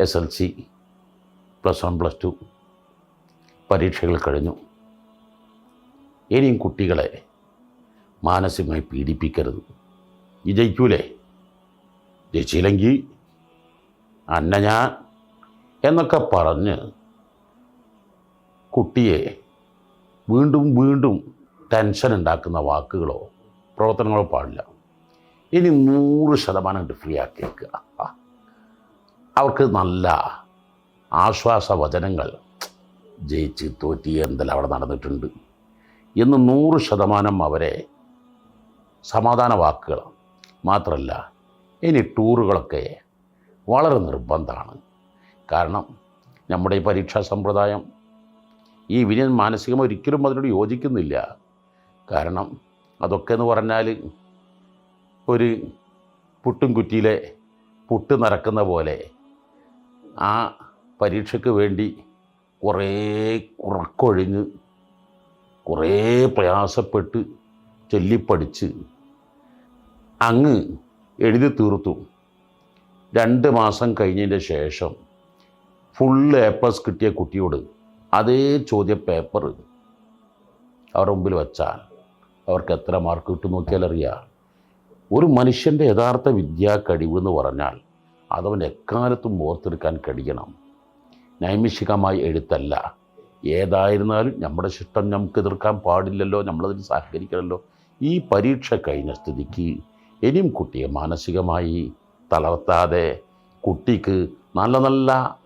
S L C plus one plus two പരീക്ഷകൾ കഴിഞ്ഞു. ഇനിയും കുട്ടികളെ മാനസികമായി പീഡിപ്പിക്കരുത്. ഈ ജയിക്കൂലേ ജയിച്ചില്ലെങ്കിൽ അന്ന ഞാൻ എന്നൊക്കെ പറഞ്ഞ് കുട്ടിയെ വീണ്ടും വീണ്ടും ടെൻഷൻ ഉണ്ടാക്കുന്ന വാക്കുകളോ പ്രവർത്തനങ്ങളോ പാടില്ല. ഇനി നൂറ് ശതമാനം ഫ്രീ ആക്കിയേക്കുക. അവർക്ക് നല്ല ആശ്വാസ വചനങ്ങൾ ജയിച്ച് തോറ്റി എന്തെല്ലാം അവിടെ നടന്നിട്ടുണ്ട്. എന്ന് നൂറ് ശതമാനം അവരെ സമാധാന വാക്കുകൾ മാത്രമല്ല ഇനി ടൂറുകളൊക്കെ വളരെ നിർബന്ധമാണ്. കാരണം നമ്മുടെ ഈ പരീക്ഷാ സമ്പ്രദായം ഈ വിനയൻ മാനസികം ഒരിക്കലും അതിനോട് യോജിക്കുന്നില്ല. കാരണം അതൊക്കെ എന്ന് പറഞ്ഞാൽ ഒരു പുട്ടും കുറ്റിയിലെ പുട്ട് നിറക്കുന്ന പോലെ ആ പരീക്ഷയ്ക്ക് വേണ്ടി കുറേ കുറക്കൊഴിഞ്ഞ് കുറേ പ്രയാസപ്പെട്ട് ചൊല്ലിപ്പടിച്ച് അങ്ങ് എഴുതി തീർത്തു. രണ്ട് മാസം കഴിഞ്ഞതിന്റെ ശേഷം ഫുൾ പ്ലസ് കിട്ടിയ കുട്ടിയോട് അതേ ചോദ്യ പേപ്പർ അവരുടെ മുമ്പിൽ വച്ചാൽ അവർക്ക് എത്ര മാർക്ക് കിട്ടും നോക്കിയാൽ അറിയാം ഒരു മനുഷ്യന്റെ യഥാർത്ഥ വിദ്യാ കഴിവ് എന്ന് പറഞ്ഞാൽ അതവൻ എക്കാലത്തും ഓർത്തെടുക്കാൻ കഴിയണം. നൈമിഷികമായി എഴുത്തല്ല. ഏതായിരുന്നാലും നമ്മുടെ ശിഷ്ടം നമുക്ക് എതിർക്കാൻ പാടില്ലല്ലോ നമ്മളതിന് സഹകരിക്കണമല്ലോ ഈ പരീക്ഷ കഴിഞ്ഞ സ്ഥിതിക്ക് ഇനിയും കുട്ടിയെ മാനസികമായി തളർത്താതെ കുട്ടിക്ക് നല്ല നല്ല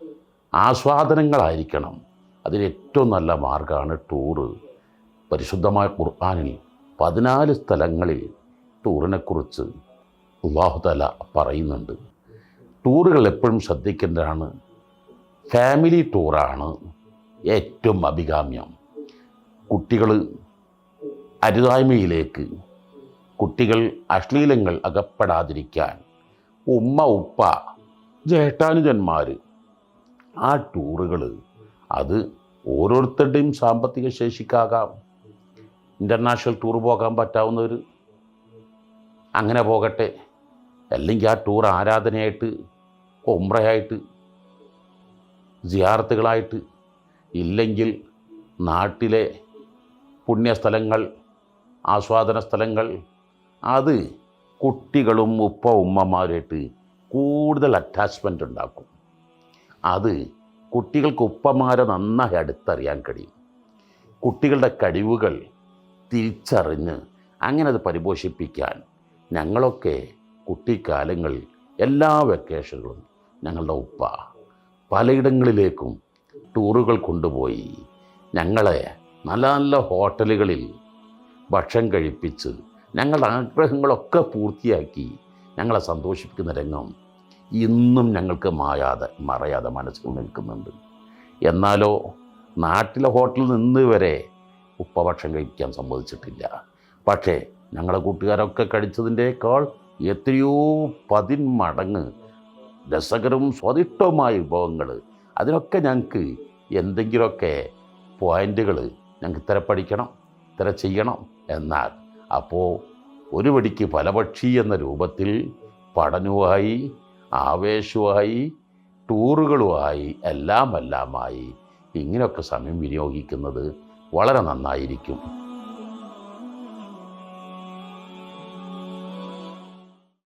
ആസ്വാദനങ്ങളായിരിക്കണം. അതിലേറ്റവും നല്ല മാർഗമാണ് ടൂറ് പരിശുദ്ധമായ ഖുർആാനിൽ പതിനാല് സ്ഥലങ്ങളിൽ ടൂറിനെക്കുറിച്ച് അള്ളാഹുതല പറയുന്നുണ്ട്. ടൂറുകൾ എപ്പോഴും ശ്രദ്ധിക്കേണ്ടതാണ്. ഫാമിലി ടൂറാണ് ഏറ്റവും അഭികാമ്യം. കുട്ടികൾ അരുതായ്മയിലേക്ക് കുട്ടികൾ അശ്ലീലങ്ങൾ അകപ്പെടാതിരിക്കാൻ ഉമ്മ ഉപ്പ ജേഷ്ഠാനുജന്മാർ ആ ടൂറുകൾ അത് ഓരോരുത്തരുടെയും സാമ്പത്തിക ശേഷിക്കാകാം. ഇന്റർനാഷണൽ ടൂർ പോകാൻ പറ്റാവുന്നവർ അങ്ങനെ പോകട്ടെ. അല്ലെങ്കിൽ ആ ടൂർ ആരാധനയായിട്ട് ഒമ്രയായിട്ട് സിയാർത്തുകളായിട്ട് ഇല്ലെങ്കിൽ നാട്ടിലെ പുണ്യസ്ഥലങ്ങൾ ആസ്വാദന സ്ഥലങ്ങൾ അത് കുട്ടികളും ഉപ്പ ഉമ്മമാരായിട്ട് കൂടുതൽ അറ്റാച്ച്മെന്റ് ഉണ്ടാക്കും. അത് കുട്ടികൾക്ക് ഉപ്പമാരെ നന്നായി അടുത്തറിയാൻ കഴിയും. കുട്ടികളുടെ കഴിവുകൾ തിരിച്ചറിഞ്ഞ് അങ്ങനെ അത് പരിപോഷിപ്പിക്കാൻ ഞങ്ങളൊക്കെ കുട്ടിക്കാലങ്ങളിൽ എല്ലാ വെക്കേഷനുകളും ഞങ്ങളുടെ ഉപ്പ. പലയിടങ്ങളിലേക്കും ടൂറുകൾ കൊണ്ടുപോയി ഞങ്ങളെ നല്ല നല്ല ഹോട്ടലുകളിൽ ഭക്ഷണം കഴിപ്പിച്ച് ഞങ്ങളുടെ ആഗ്രഹങ്ങളൊക്കെ പൂർത്തിയാക്കി ഞങ്ങളെ സന്തോഷിപ്പിക്കുന്ന രംഗം ഇന്നും ഞങ്ങൾക്ക് മായാതെ മറയാതെ മനസ്സിൽ നിൽക്കുന്നുണ്ട്. എന്നാലോ നാട്ടിലെ ഹോട്ടലിൽ നിന്ന് വരെ ഉപ്പ ഭക്ഷണം കഴിക്കാൻ സമ്മതിച്ചിട്ടില്ല. പക്ഷേ ഞങ്ങളെ കൂട്ടുകാരൊക്കെ കഴിച്ചതിന്റെക്കാൾ എത്രയോ പതിന്മടങ്ങ് രസകരവും സ്വാദിഷ്ടവുമായ വിഭവങ്ങൾ. അതിനൊക്കെ ഞങ്ങൾക്ക് എന്തെങ്കിലുമൊക്കെ പോയിന്റുകൾ ഞങ്ങൾക്ക് ഇത്ര പഠിക്കണം ഇത്ര ചെയ്യണം എന്നാൽ അപ്പോൾ ഒരു വടിക്ക് പലപക്ഷി എന്ന രൂപത്തിൽ പഠനവുമായി ആവേശവുമായി ടൂറുകളുമായി എല്ലാം എല്ലാമായി ഇങ്ങനെയൊക്കെ സമയം വിനിയോഗിക്കുന്നത് വളരെ നന്നായിരിക്കും.